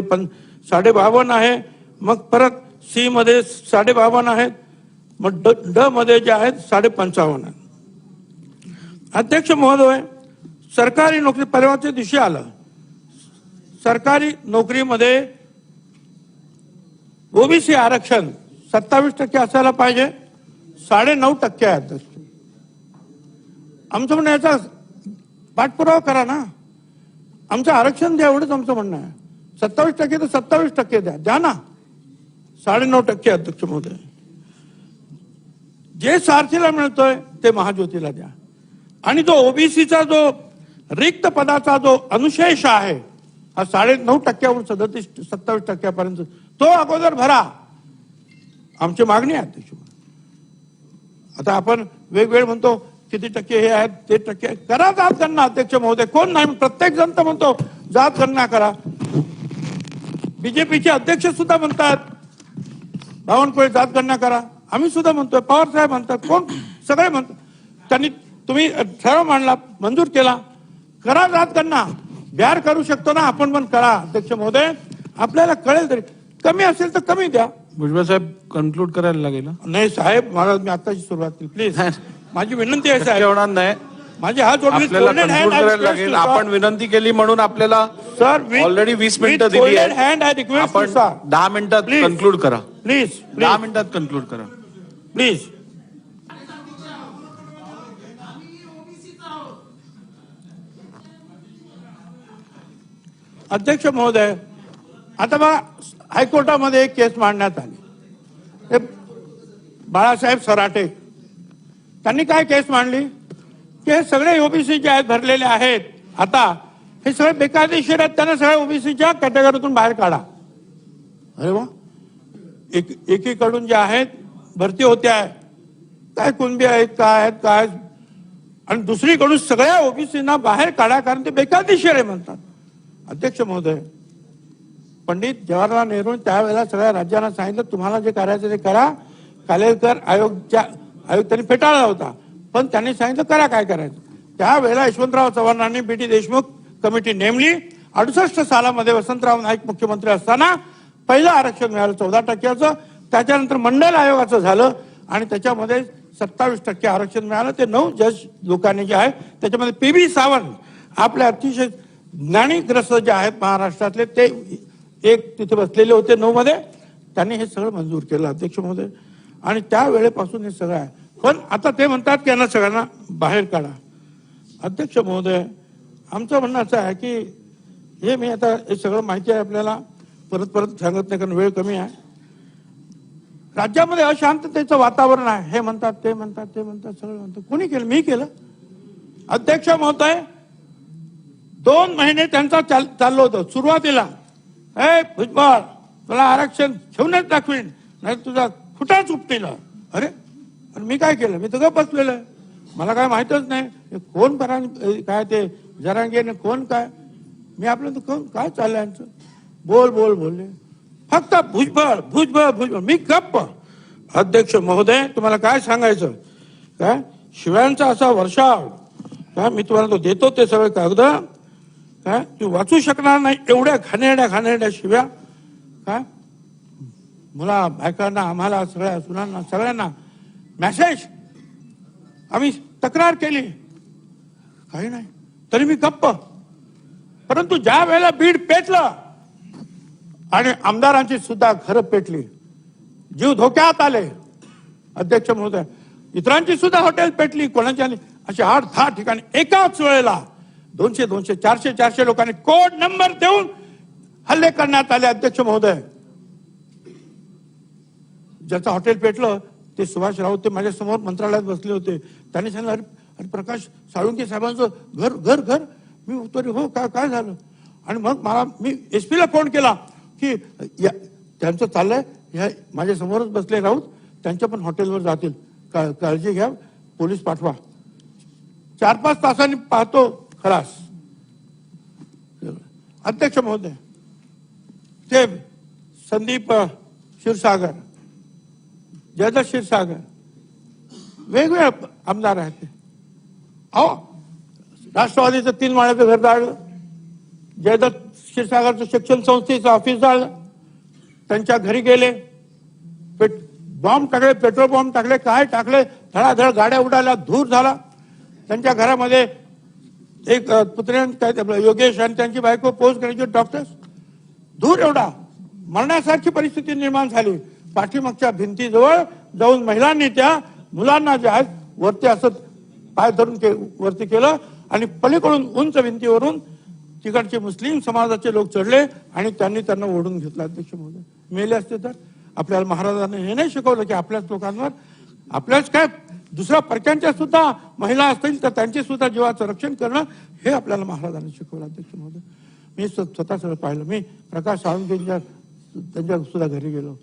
पण साडे बावन्न आहे मग परत सी मध्ये साडे बावन्न आहेत मग ड ड मध्ये जे आहेत साडे पंचावन्न आहेत. अध्यक्ष महोदय सरकारी नोकरी परवाच्या दिवशी आलं. सरकारी नोकरीमध्ये ओबीसी आरक्षण सत्तावीस टक्के असायला पाहिजे साडे नऊ टक्के आहे आमचं म्हणणं याचा पाठपुरावा करा ना. आमचं आरक्षण द्या एवढंच आमचं म्हणणं आहे. सत्तावीस टक्के तर सत्तावीस टक्के द्या. द्या ना. साडे नऊ टक्के अध्यक्ष महोदय. जे सारथीला मिळतोय ते महाज्योतीला द्या. आणि जो ओबीसीचा जो रिक्त पदाचा जो अनुशेष आहे हा साडे नऊ टक्क्यावरून सदतीस सत्तावीस टक्क्यापर्यंत तो अगोदर भरा. आमची मागणी आहे अध्यक्ष आता आपण वेगवेगळे म्हणतो किती टक्के हे आहेत ते टक्के करा जात गणना अध्यक्ष महोदय. कोण नाही प्रत्येक जण तर म्हणतो जात गणना करा. बीजेपीचे अध्यक्ष सुद्धा म्हणतात बावनकुळे जात गणना करा. आम्ही सुद्धा म्हणतोय पवार साहेब म्हणतात कोण? सगळे म्हणतात त्यांनी तुम्ही ठराव मांडला मंजूर केला. करा जात गणना. बिहार करू शकतो ना आपण पण करा अध्यक्ष महोदय. आपल्याला कळेल तरी. कमी असेल तर कमी द्या. भुजबळ साहेब कन्क्लूड करायला लागेल? नाही साहेब मला मी आताची सुरुवात केली. प्लीज माझी विनंती आहे साहेब. होणार नाही. माझी हात आपल्याला करायला request लागेल. आपण विनंती केली म्हणून आपल्याला सर ऑलरेडी वीस मिनिटं दिली हँड आय रिक्वेस्ट आपण दहा मिनिटात. कन्क्लूड करा. प्लीज दहा मिनिटात कन्क्लूड करा. प्लीज अध्यक्ष महोदय आता बघा हायकोर्टामध्ये एक केस मांडण्यात आली. बाळासाहेब सराटे त्यांनी काय केस मांडली? की हे सगळे ओबीसी जे आहेत भरलेले आहेत. आता हे सगळे बेकायदेशीर आहेत त्यांना सगळ्या ओबीसीच्या कॅटेगरीतून बाहेर काढा. अरे वा. एक एकीकडून जे आहेत भरती होत्या. काय कुणबी आहेत काय आहेत काय आणि दुसरीकडून सगळ्या ओबीसीना बाहेर काढा कारण ते बेकायदेशीर आहे म्हणतात. अध्यक्ष महोदय पंडित जवाहरलाल नेहरू त्यावेळेला सगळ्या राज्यांना सांगितलं तुम्हाला जे करायचं ते करा. कालेकर आयोगच्या आयोग त्यांनी फेटाळला होता. पण त्यांनी सांगितलं करा काय करायचं? त्यावेळेला यशवंतराव चव्हाणांनी बी टी देशमुख कमिटी नेमली. अडुसष्ट सालामध्ये वसंतराव नाईक मुख्यमंत्री असताना पहिलं आरक्षण मिळालं चौदा टक्क्याचं. त्याच्यानंतर मंडल आयोगाचं झालं आणि त्याच्यामध्ये सत्तावीस टक्के आरक्षण मिळालं. ते नऊ जज लोकांनी जे आहे त्याच्यामध्ये पी बी सावंत आपले अतिशय ज्ञानीग्रस्त जे आहेत महाराष्ट्रातले ते एक तिथे बसलेले होते नऊ मध्ये त्यांनी हे सगळं मंजूर केलं अध्यक्ष महोदय आणि त्यावेळेपासून हे सगळं आहे. पण आता ते म्हणतात की यांना सगळ्यांना बाहेर काढा. अध्यक्ष महोदय आमचं म्हणणं असं आहे की हे मी आता हे सगळं माहिती आहे आपल्याला. परत परत सांगत नाही कारण वेळ कमी आहे. राज्यामध्ये अशांततेचं वातावरण आहे. हे म्हणतात ते म्हणतात ते म्हणतात सगळं म्हणतात. कोणी केलं? मी केलं. अध्यक्ष महोदय दोन महिने त्यांचा चाल चाललो होतं. सुरुवातीला ए भुजबळ तुला आरक्षण ठेवूनच दाखवीन. नाही तुझा खुटाच उपटीला. अरे आणि मी काय केलं? मी तर गप बसलेलं. आहे मला काय माहितच नाही. कोण परा काय ते जरांगेने कोण काय? मी आपलं तर कोण काय चाललंय यांचं बोल बोल बोलले फक्त भुजबळ भुजबळ भुजबळ. मी गप्प. अध्यक्ष महोदय तुम्हाला काय सांगायचं? काय शिव्यांचा असा वर्षाव काय मी तुम्हाला तो देतो ते सगळे कागद. काय तू वाचू शकणार नाही. एवढ्या घाणेरड्या घाणेरड्या शिव्या. काय मुला बायकांना आम्हाला सगळ्या सुनांना सगळ्यांना मेसेज आम्ही तक्रार केली. काही नाही. तरी मी गप्प. परंतु ज्या वेळेला बीड पेटलं आणि आमदारांची सुद्धा घरं पेटली जीव धोक्यात आले. अध्यक्ष महोदय इतरांची सुद्धा हॉटेल पेटली कोणाच्या असे अशी आठ दहा ठिकाणी एकाच वेळेला दोनशे दोनशे चारशे चारशे लोकांनी कोड नंबर देऊन हल्ले करण्यात आले अध्यक्ष महोदय. ज्याचं हॉटेल पेटलं ते सुभाष राऊत ते माझ्यासमोर मंत्रालयात बसले होते. त्यांनी सांगितलं अरे अरे प्रकाश साळुंके साहेबांचं घर घर घर. मी उत्तर हो काय काय झालं? आणि मग मला मी एस पीला फोन केला की या त्यांचं चाललंय. ह्या माझ्यासमोरच बसले राऊत. त्यांच्या पण हॉटेलवर जातील. का काळजी घ्या. पोलीस पाठवा. चार पाच तासांनी पाहतो. खलास. अध्यक्ष महोदय. ते संदीप अ, क्षीरसागर. जयदत्त क्षीरसागर वेगवेगळे आमदार आहेत ते. अहो राष्ट्रवादीचं तीन माळ्याचं घर जाळलं. जयदत्त क्षीरसागरचं शिक्षण संस्थेचं ऑफिस झालं त्यांच्या घरी गेले. पेट बॉम्ब टाकले पेट्रोल बॉम्ब टाकले काय टाकले? धडाधड गाड्या उडाल्या धूर झाला. त्यांच्या घरामध्ये एक अ, काय योगेश आणि त्यांची बायको पोस्ट ग्रॅज्युएट डॉक्टर्स धूर एवढा. मरण्यासारखी परिस्थिती निर्माण झाली. पाठीमागच्या भिंतीजवळ जाऊन महिलांनी त्या मुलांना जे आहेत वरती असं पाय धरून के वरती केलं आणि पलीकडून उंच भिंतीवरून तिकडचे मुस्लिम समाजाचे लोक चढले आणि त्यांनी त्यांना ओढून घेतलं. अध्यक्ष महोदय मेले असते तर? आपल्याला महाराजांनी हे नाही शिकवलं की आपल्याच लोकांवर? आपल्याच काय? दुसऱ्या परक्यांच्या सुद्धा महिला असतील तर त्यांचे सुद्धा जीवाचं रक्षण करणं हे आपल्याला महाराजांनी शिकवलं. अध्यक्ष महोदय मी स्वतः सगळं पाहिलं. मी प्रकाश सावंतच्या त्यांच्या सुद्धा घरी गेलो.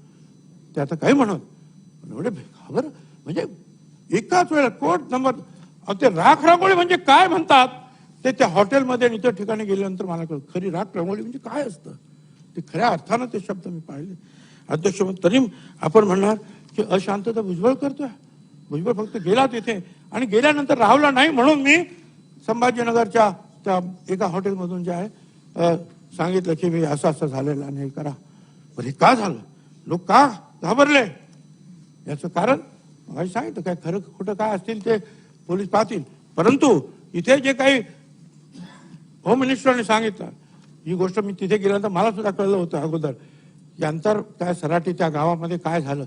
ते आता काही म्हणत एवढे खबर म्हणजे एकाच वेळेला कोट नंबर ते राख रांगोळी म्हणजे काय म्हणतात? ते त्या हॉटेलमध्ये आणि इतर ठिकाणी गेल्यानंतर मला कळलं खरी राख रांगोळी म्हणजे काय असतं? ते खऱ्या अर्थानं ते शब्द मी पाहिले अध्यक्ष तरी आपण म्हणणार की अशांतता भुजबळ करतोय. भुजबळ फक्त गेला तिथे आणि गेल्यानंतर राहुला नाही म्हणून मी संभाजीनगरच्या त्या एका हॉटेलमधून जे आहे सांगितलं की मी असं असं झालेलं आणि हे करा. बरे हे का झालं? लोक का घाबरले. याचं कारण? मग सांगितलं काय खरं खोटं काय असतील ते पोलीस पाहतील. परंतु इथे जे काही होम मिनिस्टरने सांगितलं ही गोष्ट मी तिथे गेल्यानंतर मला सुद्धा कळलं होतं अगोदर. यानंतर काय सराटी त्या गावामध्ये काय झालं?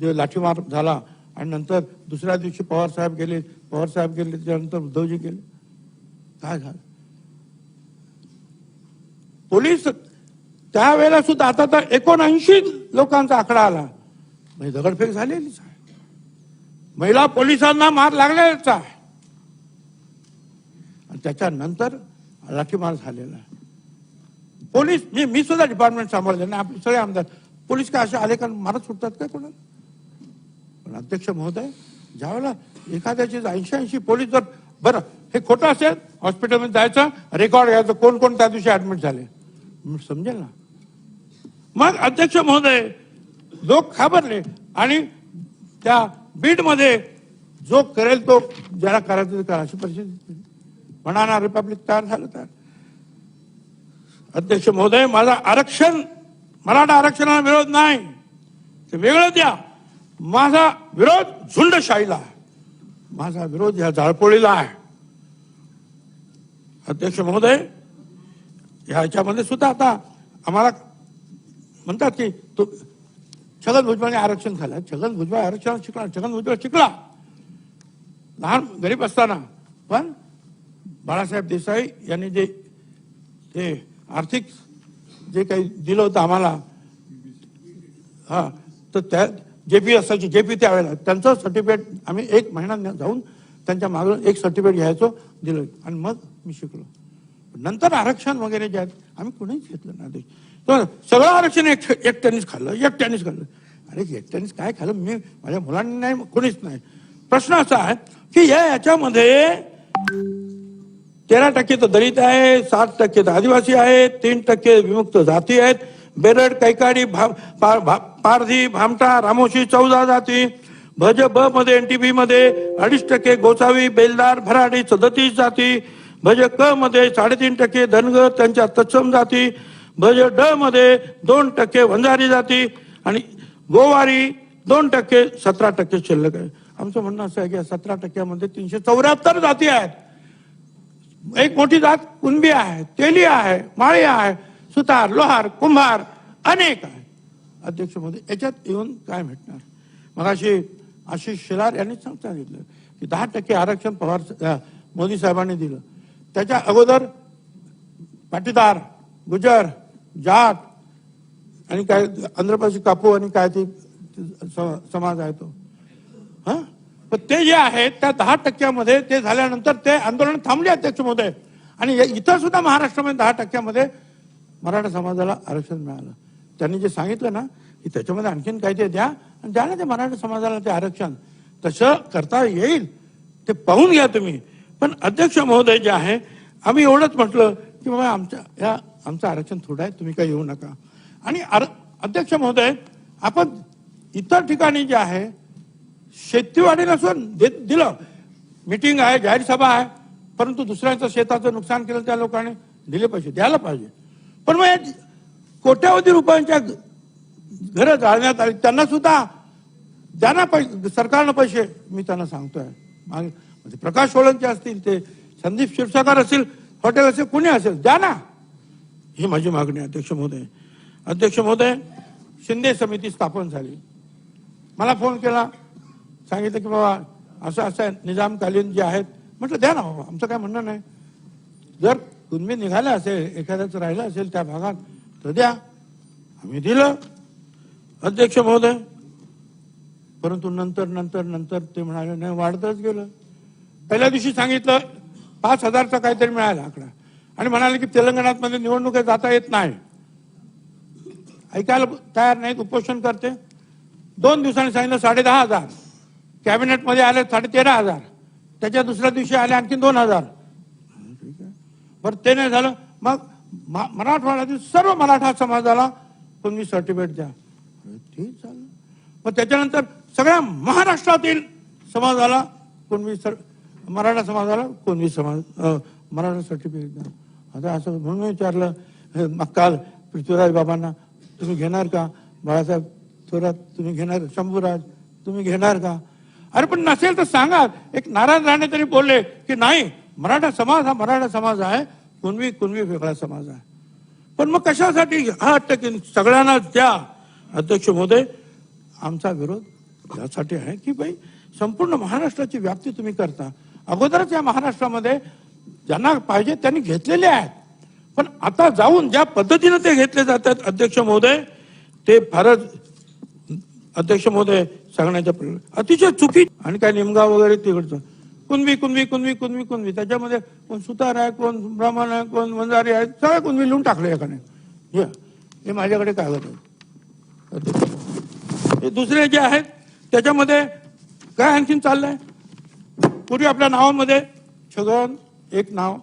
जे लाठीमार झाला आणि नंतर दुसऱ्या दिवशी पवार साहेब गेले. पवार साहेब गेले त्यानंतर उद्धवजी गेले. काय झालं? पोलीस त्यावेळेला सुद्धा आता तर एकोणऐंशी लोकांचा आकडा आला. म्हणजे दगडफेक झालेलीच आहे. महिला पोलिसांना मार लागलेलाच आहे. आणि त्याच्यानंतर लाठीमार झालेला आहे. पोलीस मी मी सुद्धा डिपार्टमेंट सांभाळले ना आपले सगळे आमदार. पोलीस काय असे आले का मारत सुटतात काय कोणाला? पण अध्यक्ष महोदय ज्यावेळेला एखाद्याचे ऐंशी ऐंशी पोलीस जर बरं हे खोटं असेल हॉस्पिटलमध्ये जायचं रेकॉर्ड घ्यायचं कोण कोण त्या दिवशी ऍडमिट झाले? समजेल ना? मग अध्यक्ष महोदय लोक घाबरले आणि त्या बीडमध्ये जो करेल तो ज्याला करायचं ते करा अशी परिस्थिती म्हणा रिपब्लिक तयार झालं तर. अध्यक्ष महोदय माझा आरक्षण मराठा आरक्षणाला विरोध नाही. ते वेगळं द्या. माझा विरोध झुंडशाहीला आहे. माझा विरोध या जाळपोळीला आहे. अध्यक्ष महोदय ह्याच्यामध्ये सुद्धा आता आम्हाला म्हणतात की तो छगन भुजबळने आरक्षण झालं. छगन भुजबळ आरक्षण शिकला छगन भुजबळ शिकला लहान गरीब असताना. पण बाळासाहेब देसाई यांनी जे ते आर्थिक जे काही दिलं होतं आम्हाला हा तर त्या जे पी असायचे जे पी त्यावेळेला त्यांचं सर्टिफिकेट आम्ही एक महिना जाऊन त्यांच्या मागून एक सर्टिफिकेट घ्यायचो दिलं. आणि मग मी शिकलो. नंतर आरक्षण वगैरे जे आहेत आम्ही कुणीच घेतलं नाही. तर सगळं आरक्षण एक एकट्यानेच खाल्लं एकट्यानेच खाल्लं. अरे एकट्यानेच काय खाल्लं? मी माझ्या मुलांनी नाही कोणीच नाही. प्रश्न असा आहे की या याच्यामध्ये तेरा टक्के तर दलित आहे सात टक्के तर आदिवासी आहेत तीन टक्के विमुक्त जाती आहेत. बेरड कैकाडी भा, पा, भा, पारधी भामटा रामोशी चौदा जाती. भज ब मध्ये एनटीपी मध्ये अडीच टक्के गोसावी बेलदार भराडी सदतीस जाती. भज क मध्ये साडेतीन टक्के धनगर त्यांच्या तत्सम जाती. बजेट ड मध्ये दोन टक्के वंजारी जाती आणि गोवारी दोन टक्के सतरा टक्के शिल्लक आहे. आमचं म्हणणं असं आहे की सतरा टक्क्यामध्ये तीनशे चौऱ्याहत्तर जाती आहेत. एक मोठी जात कुणबी आहे तेली आहे माळी आहे सुतार लोहार कुंभार अनेक आहे. अध्यक्षमध्ये याच्यात येऊन काय भेटणार? मगाशी आशिष शेलार यांनी सांग- सांगितलं की दहा टक्के आरक्षण पवार मोदी साहेबांनी दिलं. त्याच्या अगोदर पाटीदार गुजर जाट आणि काय आंध्रप्रदेश कापू आणि काय ते स- समाज आहे तो. हा? पण ते जे आहे त्या दहा टक्क्यामध्ये ते झाल्यानंतर ते आंदोलन थांबले अध्यक्ष महोदय आणि इथं सुद्धा महाराष्ट्रामध्ये दहा टक्क्यामध्ये मराठा समाजाला आरक्षण मिळालं. त्यांनी जे सांगितलं ना की त्याच्यामध्ये आणखीन काय ते द्या आणि द्या ना ते मराठा समाजाला ते आरक्षण. तसं करता येईल ते पाहून घ्या तुम्ही. पण अध्यक्ष महोदय जे आहे आम्ही एवढंच म्हटलं की बाबा आमच्या या आमचं आरक्षण थोडं आहे तुम्ही काही येऊ नका. आणि आर- अध्यक्ष महोदय आपण इतर ठिकाणी जे आहे शेतीवाडी नसून दिलं. मिटिंग आहे जाहीर सभा आहे परंतु दुसऱ्यांचं शेताचं नुकसान केलं त्या लोकांनी दिले पैसे द्यायला पाहिजे. पण मग कोट्यावधी रुपयांच्या घरं जाळण्यात आली त्यांना सुद्धा द्या पैसे सरकारनं पैसे मी त्यांना सांगतोय. मागे म्हणजे प्रकाश सोळंके असतील ते संदीप क्षीरसागर असेल हॉटेल असेल कुणी असेल द्या ना. ही माझी मागणी आहे, अध्यक्ष महोदय. अध्यक्ष महोदय शिंदे समिती स्थापन झाली. मला फोन केला. सांगितलं की बाबा असं असं आहे, निजामकालीन जे आहेत म्हटलं द्या ना बाबा आमचं काय म्हणणं नाही. जर कुणबी निघाले असेल एखाद्याचं राहिलं असेल त्या भागात तर द्या. आम्ही दिलं. अध्यक्ष महोदय परंतु नंतर नंतर नंतर ते म्हणाले नाही वाढतच गेलं. पहिल्या दिवशी सांगितलं पाच हजारचा काहीतरी मिळाला आकडा. आणि म्हणाले की तेलंगणात मध्ये निवडणुका जाता येत नाही. ऐकायला तयार नाहीत उपोषण करते. दोन दिवसांनी सांगितलं साडे दहा हजार. कॅबिनेटमध्ये आले साडे तेरा हजार. त्याच्या दुसऱ्या दिवशी आले आणखी दोन हजार. ठीक आहे. बरं ते नाही झालं. मग मराठवाड्यातील सर्व मराठा समाजाला तुम्ही सर्टिफिकेट द्या. ठीक चालेल मग त्याच्यानंतर सगळ्या महाराष्ट्रातील समाजाला कोणवी सर मराठा समाजाला कोणवी समाज मराठा सर्टिफिकेट द्या. आता असं म्हणून विचारलं हे मग काल पृथ्वीराज बाबांना तुम्ही घेणार का? बाळासाहेब थोरात तुम्ही घेणार? शंभूराज तुम्ही घेणार का? अरे पण नसेल तर सांगा. एक नारायण राणे तरी बोलले की नाही मराठा समाज हा मराठा समाज आहे कुणवी कुणवी वेगळा समाज आहे. पण मग कशासाठी हा टक्की सगळ्यांना द्या? अध्यक्ष महोदय आमचा विरोध यासाठी आहे की भाई संपूर्ण महाराष्ट्राची व्याप्ती तुम्ही करता. अगोदरच या महाराष्ट्रामध्ये ज्यांना पाहिजे त्यांनी घेतलेले आहेत. पण आता जाऊन ज्या पद्धतीनं ते घेतले जातात अध्यक्ष महोदय ते फारच अध्यक्ष महोदय सांगण्याच्या प्र- अतिशय चुकी आणि काय निमगाव वगैरे तिकडचं. कुणबी कुणबी कुणबी कुणबी कुणबी. त्याच्यामध्ये कोण सुतार आहे कोण ब्राह्मण आहे कोण वंजारी आहे सगळे कुणबी लिहून टाकले एकाने. हे हे माझ्याकडे कागद आहे अध्यक्ष हे दुसरे जे आहेत त्याच्यामध्ये काय आणखीन चाललंय? पूर्वी आपल्या नावामध्ये छगन एक नाव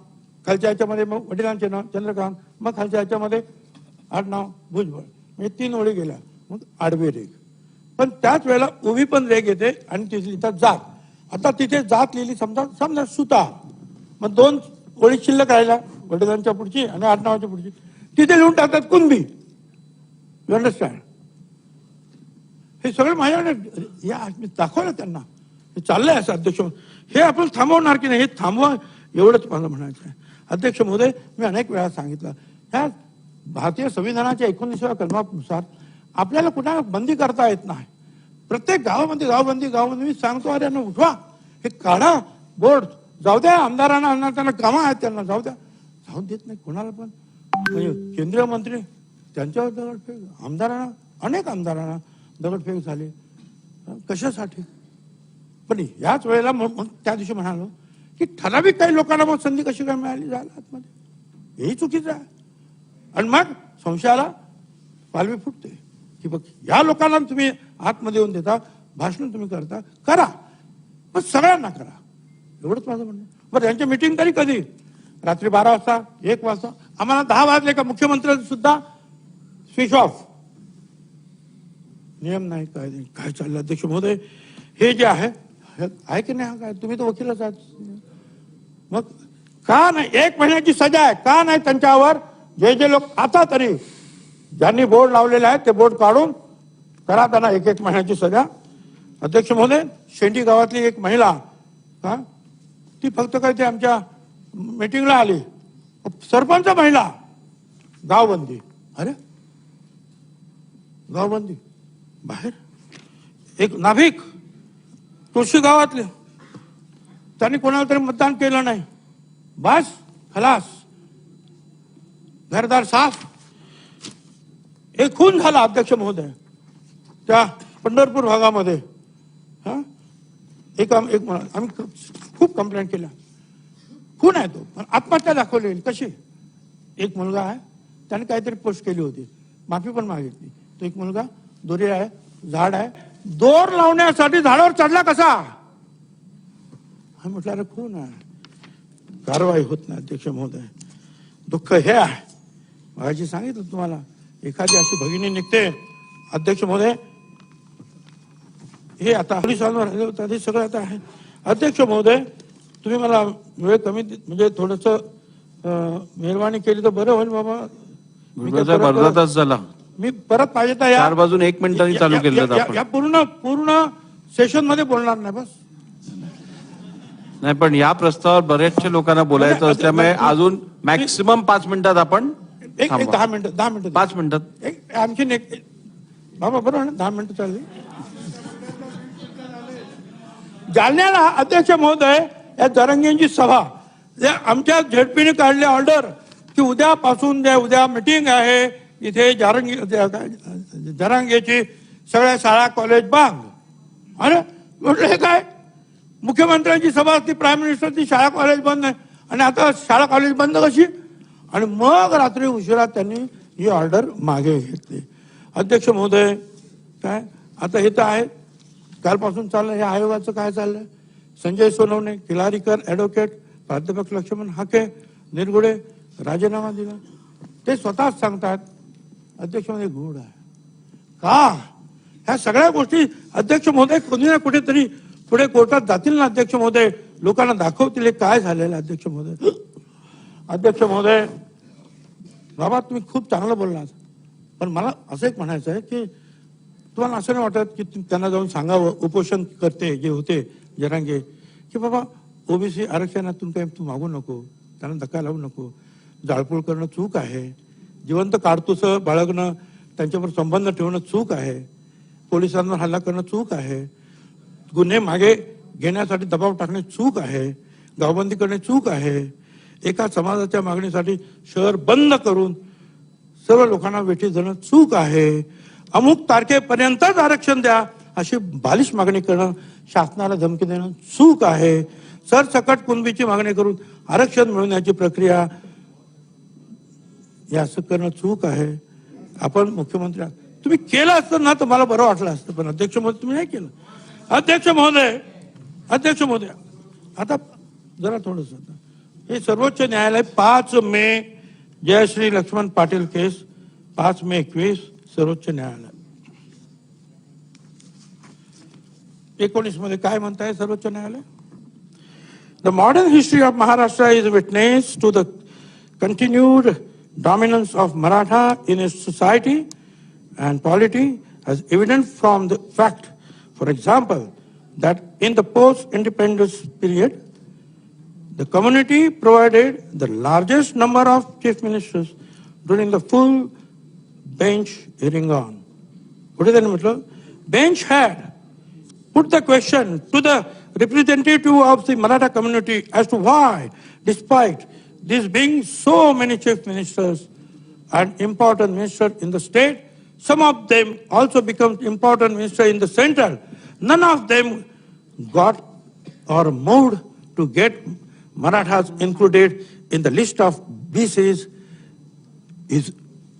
खालच्या ह्याच्यामध्ये मग वडिलांचे नाव चंद्रकांत मग खालच्या ह्याच्यामध्ये आडनाव भुजबळ. म्हणजे तीन ओळी गेल्या. मग आडवे रेग पण त्याच वेळेला उभी पण रेग येते आणि तिथे लिहितात जात. आता तिथे जात लिहिली समजा समजा सुता. मग दोन ओळी शिल्लक राहिल्या वडिलांच्या पुढची आणि आठ नावाच्या पुढची. तिथे लिहून टाकतात कुणबी. यू अंडरस्टँड हे सगळं माझ्याकडे या मी दाखवलं त्यांना. हे चाललंय असं अध्यक्ष हे आपण थांबवणार की नाही? हे थांबवा. एवढंच मला म्हणायचं आहे. अध्यक्ष महोदय मी अनेक वेळा सांगितलं ह्या भारतीय संविधानाच्या एकोणीसव्या कलमानुसार आपल्याला कुणाला बंदी करता येत नाही. प्रत्येक गावामध्ये गावबंदी गावबंदी मी सांगतो अरे यांना उठवा. हे काढा. बोर्ड जाऊ द्या आमदारांना त्यांना कामं आहेत त्यांना जाऊ द्या. जाऊ देत नाही कोणाला पण. म्हणजे केंद्रीय मंत्री त्यांच्यावर दगडफेक आमदारांना अनेक आमदारांना दगडफेक झाली. कशासाठी? पण याच वेळेला मग त्या दिवशी म्हणालो की ठराविक काही लोकांना मग संधी कशी काय मिळाली? जायला आतमध्ये. हेही चुकीचं आहे. आणि मग संशयाला पालवी फुटते. की बघ या लोकांना तुम्ही आतमध्ये येऊन देता भाषण तुम्ही करता करा. मग सगळ्यांना करा. एवढंच माझं म्हणणं बरं यांची मिटिंग तरी कधी? रात्री बारा वाजता एक वाजता. आम्हाला दहा वाजले का मुख्यमंत्री सुद्धा? स्विच ऑफ नियम नाही काय नाही. काय चाललं? अध्यक्ष महोदय हे जे आहे आहे की नाही हा काय? तुम्ही तर वकीलच आहात. मग का नाही? एक महिन्याची सजा आहे. का नाही त्यांच्यावर? जे जे लोक आता तरी ज्यांनी बोर्ड लावलेले आहेत ते बोर्ड काढून करा त्यांना एक एक महिन्याची सजा. अध्यक्ष महोदय शेंडी गावातली एक महिला का ती फक्त काय ते आमच्या मीटिंगला आली. सरपंच महिला गावबंदी. अरे गावबंदी. बाहेर. एक नाभिक तुळशी गावातले. त्यांनी कोणाला तरी मतदान केलं नाही. बस खलास. घरदार साफ. एक खून झाला अध्यक्ष महोदय. त्या पंढरपूर भागामध्ये. हा? एक एक आम्ही खूप कंप्लेंट केल्या. खून आहे तो? पण आत्महत्या दाखवलेली. कशी? एक मुलगा आहे. त्याने काहीतरी पोस्ट केली होती. माफी पण मागितली. तो एक मुलगा दोरी आहे झाड आहे. दोर लावण्यासाठी झाडावर चढला कसा? हा म्हटलं अरे खून आहे? कारवाई होत नाही अध्यक्ष महोदय. दुःख हे आहे. मगाशी सांगितलं तुम्हाला एखादी अशी भगिनी निघते अध्यक्ष महोदय. हे आता पोलिसांवर होते ते सगळं आता आहे. अध्यक्ष महोदय तुम्ही मला वेळ कमी म्हणजे थोडस मेहरबानी केली तर बरं होईल बाबा. अर्धा तास झाला. मी परत पाहिजे तर या बाजून एक मिनिटांनी चालू केलं या पूर्ण पूर्ण सेशनमध्ये बोलणार नाही बस. नाही पण या प्रस्तावावर बऱ्याचशा लोकांना बोलायचं म्हणजे- असल्यामुळे अजून मॅक्सिमम पाच मिनिटात आपण एक. दहा मिनिटं दहा मिनिटं पाच मिनिटात एक आणखीन एक बाबा बरोबर ना दहा मिनिटं चालली जालन्याला अध्यक्ष महोदय या जरंगेंची सभा आमच्या झेडपीने काढली ऑर्डर की उद्यापासून द्या उद्या मिटिंग आहे इथे जारंगी जरांगेची सगळ्या शाळा कॉलेज बांग अरे म्हटलं हे काय मुख्यमंत्र्यांची सभा असती प्राईम मिनिस्टरची शाळा कॉलेज बंद आहे आणि आता शाळा कॉलेज बंद कशी? आणि मग रात्री उशिरा त्यांनी ही ऑर्डर मागे घेतली. अध्यक्ष महोदय काय? आता हे तर आहे. कालपासून चाललं हे आयोगाचं काय चाललंय? संजय सोनवणे किलारीकर ऍडव्होकेट प्राध्यापक लक्ष्मण हाके निरगुडे राजीनामा दिला. ते स्वतःच सांगतात अध्यक्षमध्ये गुड आहे. का? ह्या सगळ्या गोष्टी अध्यक्ष महोदय कोणी ना कुठेतरी पुढे कोर्टात जातील ना अध्यक्ष महोदय? लोकांना दाखवतील काय झालेलं आहे, अध्यक्ष महोदय? अध्यक्ष महोदय बाबा तुम्ही खूप चांगलं बोललात पण मला असं एक म्हणायचं आहे की तुम्हाला असं नाही वाटत की त्यांना जाऊन सांगावं उपोषण करते जे होते जरांगे. की बाबा ओबीसी आरक्षणातून काही तू मागू नको त्यांना धक्का लावू नको. जाळपोळ करणं चूक आहे. जिवंत काडतुस बाळगणं त्यांच्यावर संबंध ठेवणं चूक आहे. पोलिसांवर हल्ला करणं चूक आहे. गुन्हे मागे घेण्यासाठी दबाव टाकणे चूक आहे गावबंदी करणे चूक आहे. एका समाजाच्या मागणीसाठी शहर बंद करून सर्व लोकांना वेठी देणं चूक आहे. अमुक तारखेपर्यंतच आरक्षण द्या अशी बालिश मागणी करणं शासनाला धमकी देणं चूक आहे. सरसकट कुणबीची मागणी करून आरक्षण मिळवण्याची प्रक्रिया हे असं करणं चूक आहे. आपण मुख्यमंत्री तुम्ही केलं असतं ना तर मला बरं वाटलं असतं पण अध्यक्ष म्हणून तुम्ही नाही केलं. अध्यक्ष महोदय अध्यक्ष महोदय आता जरा थोडस हे सर्वोच्च न्यायालय पाच मे जयश्री लक्ष्मण पाटील केस पाच मे एकवीस सर्वोच्च न्यायालय. एकोणीसमध्ये काय म्हणत आहे सर्वोच्च न्यायालय? The modern history of Maharashtra is witness to the continued dominance of Maratha in it society and polity as evident from the fact For example, that in the post-independence period, the community provided the largest number of chief ministers during the full bench hearing on. What is the middle. Bench had put the question to the representative of the Maratha community as to why, despite this being so many chief ministers and important ministers in the state, some of them also become important ministers in the central None of them got or moved to get Marathas included in the list of BCs is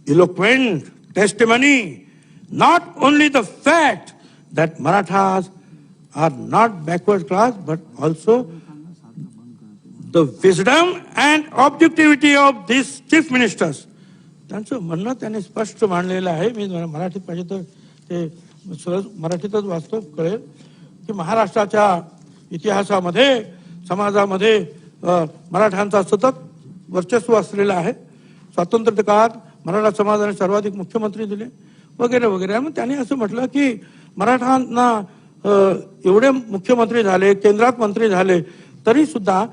eloquent testimony. Not only the fact that Marathas are not backward class, but also the wisdom and objectivity of these chief ministers. त्यांचं म्हणणं त्यांनी स्पष्ट मांडलेलं आहे मी जरा मराठीत पाहिजे तर ते सहज मराठीतच वाचतो कळेल की महाराष्ट्राच्या इतिहासामध्ये समाजामध्ये मराठ्यांचा सतत वर्चस्व असलेला आहे. स्वातंत्र्य काळात मराठा समाजाने सर्वाधिक मुख्यमंत्री दिले वगैरे वगैरे. मग त्यांनी असं म्हटलं की मराठांना एवढे मुख्यमंत्री झाले केंद्रात मंत्री झाले तरी सुद्धा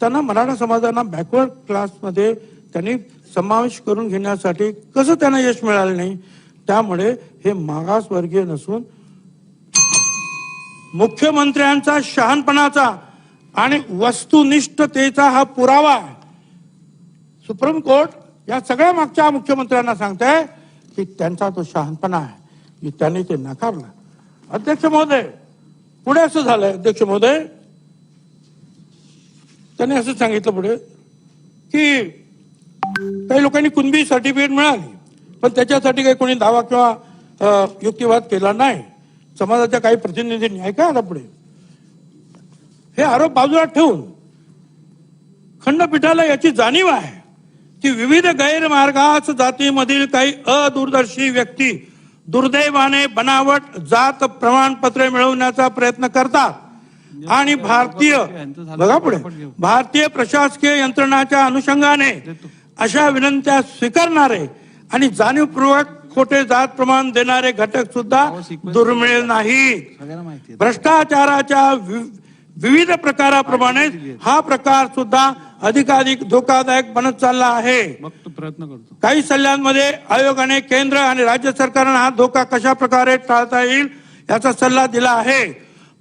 त्यांना मराठा समाजांना बॅकवर्ड क्लासमध्ये त्यांनी समावेश करून घेण्यासाठी कसं त्यांना यश मिळालं नाही? त्यामुळे हे मागासवर्गीय नसून मुख्यमंत्र्यांचा शहाणपणाचा आणि वस्तुनिष्ठतेचा हा पुरावा आहे. सुप्रीम कोर्ट या सगळ्या मागच्या मुख्यमंत्र्यांना सांगताय की त्यांचा तो शहाणपणा आहे. की त्यांनी ते नाकारलं. अध्यक्ष महोदय पुढे असं झालंय. अध्यक्ष महोदय त्यांनी असं सांगितलं पुढे की काही लोकांनी कुणबी सर्टिफिकेट मिळाली. पण त्याच्यासाठी काही कोणी दावा किंवा युक्तिवाद केला नाही. समाजाच्या काही प्रतिनिधींनी ऐका आता पुढे. हे आरोप बाजूला ठेवून खंडपीठाला याची जाणीव आहे की विविध गैरमार्गास जातीमधील काही अदूरदर्शी व्यक्ती दुर्दैवाने बनावट जात प्रमाणपत्रे मिळवण्याचा प्रयत्न करतात. आणि भारतीय बघा पुढे भारतीय प्रशासकीय यंत्रणाच्या अनुषंगाने अशा विनंत्या स्वीकारणारे आणि जाणीवपूर्वक खोटे जात प्रमाण देणारे घटक सुद्धा दुर्मिळ नाहीत सगळ्यांना माहिती भ्रष्टाचाराच्या विविध प्रकाराप्रमाणे हा प्रकार सुद्धा अधिकाधिक धोकादायक बनत चालला आहे. प्रयत्न करतो. काही सल्ल्यांमध्ये आयोगाने केंद्र आणि राज्य सरकारनं हा धोका कशा प्रकारे टाळता येईल याचा सल्ला दिला आहे.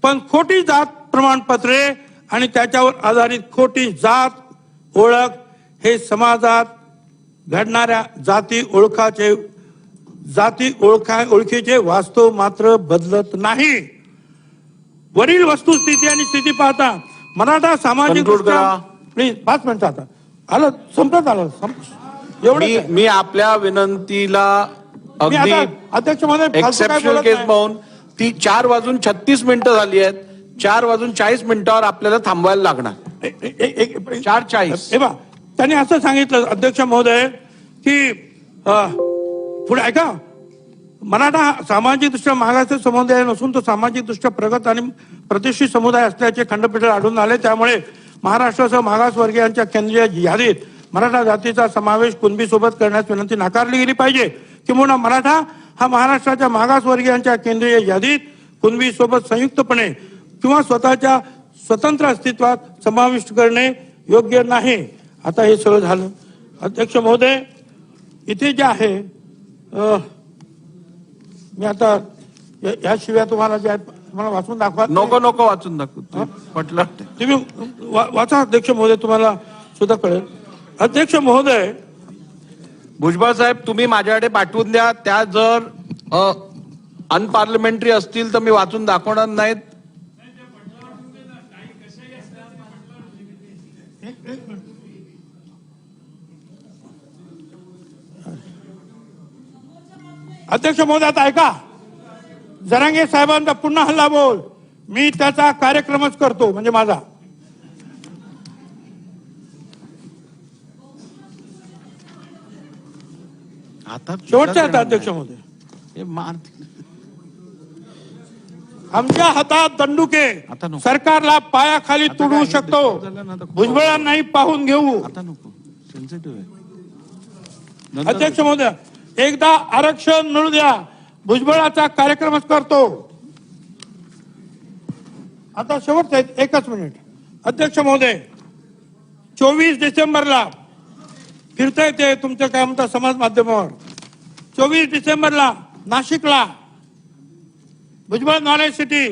पण खोटी जात प्रमाणपत्रे आणि त्याच्यावर आधारित खोटी जात ओळख हे समाजात घडणाऱ्या जाती ओळखाचे जाती ओळखा ओळखीचे वास्तव मात्र बदलत नाही. वरील वस्तुस्थिती आणि स्थिती पाहता मराठा सामाजिक. प्लीज पाच मिनिटं आता. आलं संपत आलं एवढं मी आपल्या विनंतीला अगदी अध्यक्ष एक्सेप्शनल केस. पाहून ती चार वाजून छत्तीस मिनिटं झाली आहेत. चार वाजून चाळीस मिनिटावर आपल्याला थांबवायला लागणार. चार चाळीस. त्यांनी असं सांगितलं अध्यक्ष महोदय की पुढे ऐका मराठा सामाजिकदृष्ट्या सामाजिक मागास समुदाय नसून तो सामाजिकदृष्ट्या प्रगत आणि प्रतिष्ठित समुदाय असल्याचे खंडपीठ आढळून आले. त्यामुळे महाराष्ट्रासह मागासवर्गीयांच्या केंद्रीय यादीत मराठा जातीचा समावेश कुणबीसोबत करण्यास विनंती नाकारली गेली पाहिजे. किंवा मराठा हा महाराष्ट्राच्या मागासवर्गीयांच्या केंद्रीय यादीत कुणबीसोबत संयुक्तपणे किंवा स्वतःच्या स्वतंत्र अस्तित्वात समाविष्ट करणे योग्य नाही. आता हे सगळं झालं. अध्यक्ष महोदय इथे जे आहे मी आता याशिवाय तुम्हाला जे तुम्हाला वाचून दाखवा. नको नको वाचून दाखव. तू पटलं तुम्ही वाचा अध्यक्ष महोदय तुम्हाला सुद्धा कळेल. अध्यक्ष महोदय भुजबळ साहेब तुम्ही माझ्याकडे पाठवून द्या. त्या जर अनपार्लिमेंटरी असतील तर मी वाचून दाखवणार नाहीत. अध्यक्ष महोदय आता ऐका. जरांगे साहेबांचा पुन्हा हल्ला बोल. मी त्याचा कार्यक्रमच करतो म्हणजे माझा. आता शेवटच्या आता अध्यक्ष महोदय. हे आमच्या हातात दंडुके. सरकारला पायाखाली तुडवू? शकतो. भुजबळांनाही पाहून घेऊ. अध्यक्ष महोदय एकदा आरक्षण मिळू द्या. भुजबळाचा कार्यक्रमच करतो. आता शेवट एकच मिनिट. अध्यक्ष महोदय चोवीस डिसेंबरला फिरता येते तुमच्या काय म्हणता समाज माध्यमावर. चोवीस डिसेंबरला नाशिकला Bhujbal knowledge city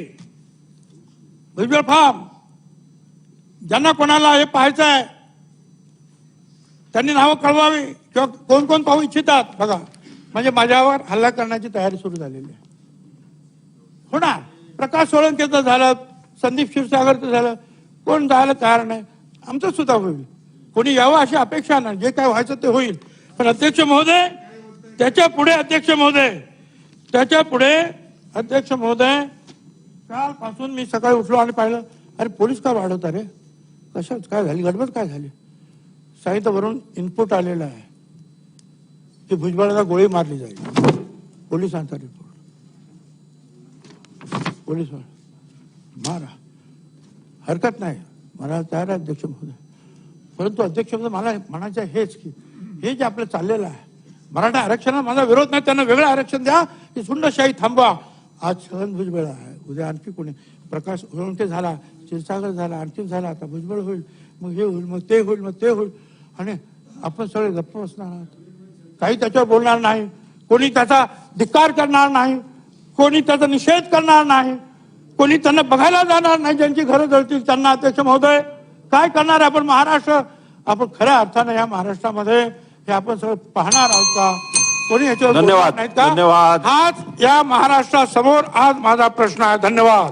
Bhujbal farm. ज्यांना कोणाला हे पाहायचं आहे त्यांनी नावं कळवावी. किंवा कोण कोण पाहू इच्छितात. बघा. म्हणजे माझ्यावर हल्ला करण्याची तयारी सुरू झालेली आहे. होणार. प्रकाश सोळंकेचं झालं. संदीप क्षीरसागरचं झालं. कोण जायला तयार नाही. आमचं सुद्धा होईल. कोणी यावं अशी अपेक्षा नाही. जे काय व्हायचं ते होईल. पण अध्यक्ष महोदय त्याच्या पुढे अध्यक्ष महोदय. त्याच्या पुढे अध्यक्ष महोदय कालपासून मी सकाळी उठलो आणि पाहिलं अरे पोलीस का वाढवता रे? कशात? काय झाली? गडबड काय झाली? साहित्यावरून इनपुट आलेलं आहे. की भुजबळाला गोळी मारली जाईल. पोलिसांचा रिपोर्ट पोलीस मारा. हरकत नाही. मला तयार आहे अध्यक्ष महोदय. परंतु अध्यक्ष महोदय मला म्हणायचं आहे हेच की हे जे आपलं चाललेलं आहे मराठा आरक्षणाला माझा विरोध नाही त्यांना वेगळं आरक्षण द्या की सुंडशाही थांबवा. आज छगन भुजबळ आहे. उद्या आणखी कोणी? प्रकाश सोळंके झाला क्षीरसागर झाला आणखी झाला आता भुजबळ होईल. मग हे होईल मग ते होईल मग ते होईल. आणि आपण सगळे गप्प बसणार आहात. काही त्याच्यावर बोलणार नाही. कोणी त्याचा धिक्कार करणार नाही. कोणी त्याचा निषेध करणार नाही. कोणी त्यांना बघायला जाणार नाही ज्यांची घरं जळतील त्यांना. अध्यक्ष महोदय काय करणार आपण महाराष्ट्र? आपण खऱ्या अर्थानं या महाराष्ट्रामध्ये हे आपण सगळं पाहणार आहोत का? कोणी याच्यावर धन्यवाद. हाच या महाराष्ट्रासमोर आज माझा प्रश्न आहे. धन्यवाद.